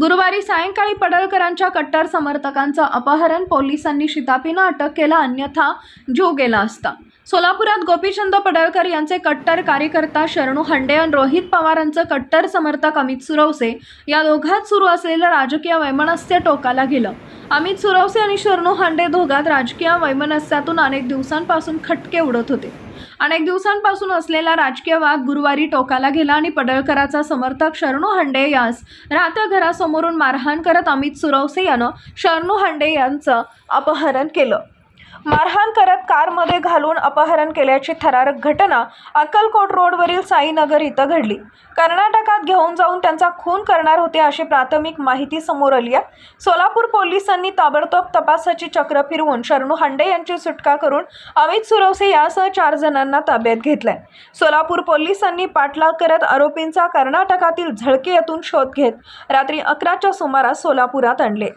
गुरुवारी सायंकाळी पडळकरांच्या कट्टर समर्थकांचं अपहरण. पोलिसांनी शितापीनं अटक केला अन्यथा जीव गेला असता. सोलापुरात गोपीचंद पडळकर यांचे कट्टर कार्यकर्ता शरणू हंडे आणि रोहित पवारांचं कट्टर समर्थक अमित सुरवसे या दोघात सुरू असलेलं राजकीय वैमनस्य टोकाला गेलं. अमित सुरवसे आणि शरणू हांडे दोघात राजकीय वैमनस्यातून अनेक दिवसांपासून खटके उडत होते. अनेक दिवसांपासून असलेला राजकीय वाद गुरुवारी टोकाला गेला आणि पडळकराचा समर्थक शरणू हंडे यास राहत्या घरासमोरून मारहाण करत अमित सुरवसे यानं शरणू हंडे यांचं अपहरण केलं. मारहाण करत कारमध्ये घालून अपहरण केल्याची थरारक घटना अक्कलकोट रोडवरील साईनगर इथं घडली. कर्नाटकात घेऊन जाऊन त्यांचा खून करणार होते अशी प्राथमिक माहिती समोर आली आहे. सोलापूर पोलिसांनी ताबडतोब तपासाची चक्र फिरवून शरणू हांडे यांची सुटका करून अमित सुरवसे यासह चार जणांना ताब्यात घेतलाय. सोलापूर पोलिसांनी पाठलाग करत आरोपींचा कर्नाटकातील झळके यातून शोध घेत रात्री अकराच्या सुमारास सोलापुरात आणले.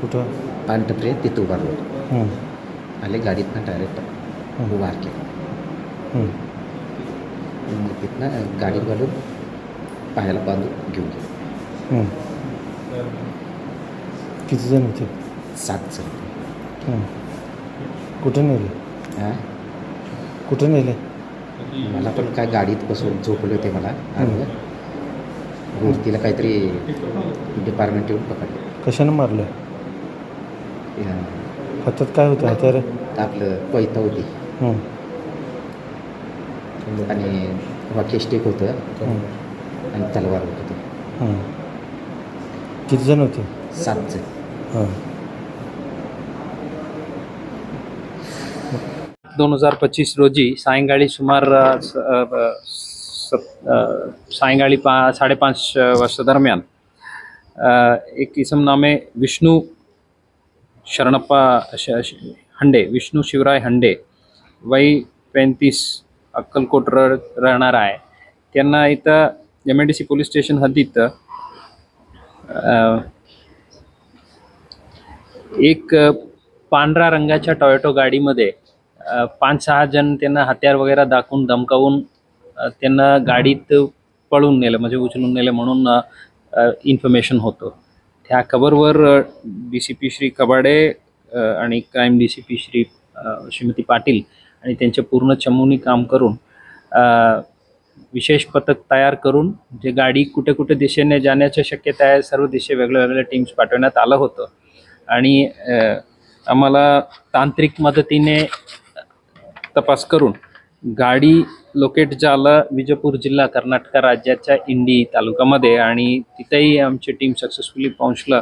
कुठं? पांढरप्रिय तिथं उभारलो हं, आले गाडीतनं डायरेक्ट उभार केला. हं. मग तिथनं गाडीत घालून पायाला बांधून घेऊन गेलो. हं. किती जण होते? सात जण हं. कुठं नेले? हां? कुठं नेले? मला पण काय गाडीत बसून झोपले होते मला. आणि मूर्तीला काहीतरी डिपार्टमेंट येऊन पकडले. कशानं मारलं? हातात काय होतं? हत्यार आपलं कोयता होती. हं, आणि वॉकी स्टिक होतं. हं, आणि तलवार होत होती हं. किती जण होते? सात जण. हां. दोन हजार पच्चीस रोजी सायंकाळी सुमार अ, स- अ, ब- सत- अ, सायंकाळी पा साडेपाच वाजता दरम्यान अ, एक इसम नामे विष्णू शरणप्पा श- हंडे विष्णू शिवराय हंडे वय पैंतीस अक्कलकोट र राहणार आहे. त्यांना इथं M I D C police station हद्दीत एक पांढऱ्या रंगाच्या टोयोटो गाडीमध्ये पाच सहा जण त्यांना हत्यार वगैरे दाखवून धमकावून त्यांना गाडीत पळून नेलं म्हणजे उचलून नेलं म्हणून इन्फॉर्मेशन होतं. त्या खबरवर D C P Shri Kabade आणि crime D C P Shri Shrimati Patil आणि त्यांचे पूर्ण चमूनी काम करून विशेष पथक तयार करून जे गाडी कुठे कुठे दिशेने जाण्याची शक्यता आहे सर्व दिशे वेगळ्या वेगळ्या टीम्स पाठवण्यात आलं होतं. आणि आम्हाला तांत्रिक मदतीने तपास करून गाडी लोकेट झालं विजयपूर जिल्हा कर्नाटक राज्याच्या इंडी तालुक्यामध्ये आणि तिथेही आमची टीम सक्सेसफुली पोहोचलं.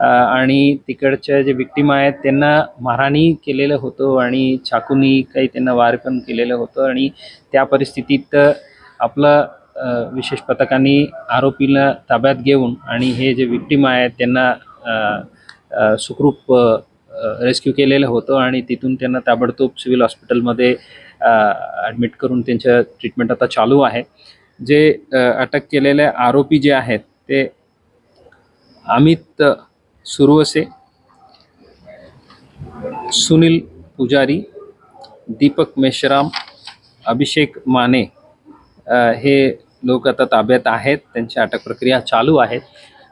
आणि तिकडच्या जे विक्टीम आहेत त्यांना मारहाणी केलेलं होतं आणि चाकूनी काही त्यांना वार पण केलेलं होतं आणि त्या परिस्थितीत आपलं विशेष पथकांनी आरोपीला ताब्यात घेऊन आणि हे जे विक्टीम आहेत त्यांना सुखरूप रेस्क्यू केलेलं होतं आणि तिथून त्यांना ताबडतोब सिव्हिल हॉस्पिटलमध्ये ॲडमिट करून त्यांचं ट्रीटमेंट आता चालू आहे. जे अटक केलेले आरोपी जे आहेत ते अमित सुरवसे सुनील पुजारी दीपक मेश्राम अभिषेक माने हे लोक आता ताब्यात आहेत. त्यांची अटक प्रक्रिया चालू आहेत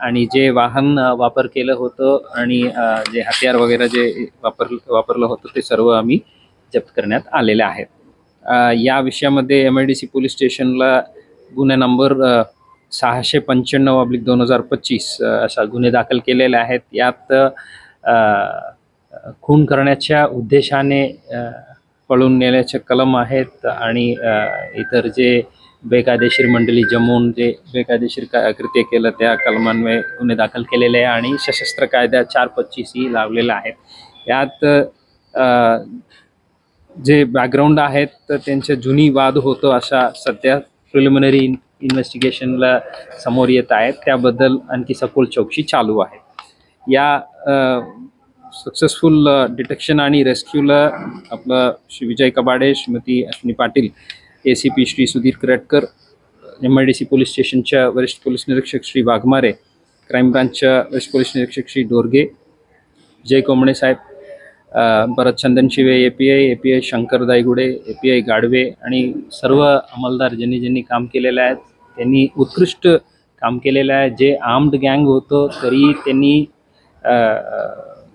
आणि जे वाहन वापर केलं होतं आणि जे हत्यार वगैरे जे वापर वापरलं होतं ते सर्व आम्ही जप्त करण्यात आलेले आहेत. या विषयामध्ये M I D C police स्टेशनला गुन्हे नंबर सहाशे पंच्याण्णव अब्लिक दोन हजार पच्चीस असा गुन्हे दाखल केलेले आहेत. यात खून करण्याच्या उद्देशाने पळून नेल्याचे कलम आहेत आणि इतर जे बेकायदेशीर मंडळी जमून जे बेकायदेशीर का कृत्य केलं त्या कलमांमुळे गुन्हे दाखल केलेले आहे आणि सशस्त्र कायदा चार पच्चीस ही लावलेला आहे. यात जे बॅकग्राऊंड आहेत तर त्यांच्या जुनी वाद होतो अशा सध्या प्रिलिमिनरी इन्व्हेस्टिगेशनला समोर येत आहेत. त्याबद्दल आणखी सखोल चौकशी चालू आहे. या सक्सेसफुल डिटेक्शन आणि रेस्क्यूला आपलं Shri Vijay Kabade Shrimati Ashwini Patil A C P Shri Sudhir Karatkar M I D C police स्टेशनच्या वरिष्ठ पोलीस निरीक्षक श्री वाघमारे क्राईम ब्रांचच्या वरिष्ठ पोलीस निरीक्षक श्री डोरगे जय कोंबणे साहेब परत Bharat Chandan Shive A P I A P I Shankar Daygude A P I Gadve आणि सर्व अंमलदार ज्यांनी ज्यांनी काम केलेलं आहे त्यांनी उत्कृष्ट काम केलेलं आहे. जे आर्म्ड गँग होतं तरी त्यांनी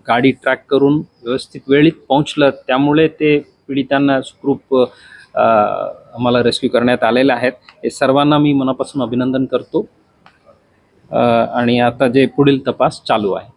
गाडी ट्रॅक करून व्यवस्थित वेळीत पोहोचलं. त्यामुळे ते पीडितांना सुखरूप आम्हाला रेस्क्यू करण्यात आलेले आहेत. हे सर्वांना मी मनापासून अभिनंदन करतो. आणि आता जे पुढील तपास चालू आहे.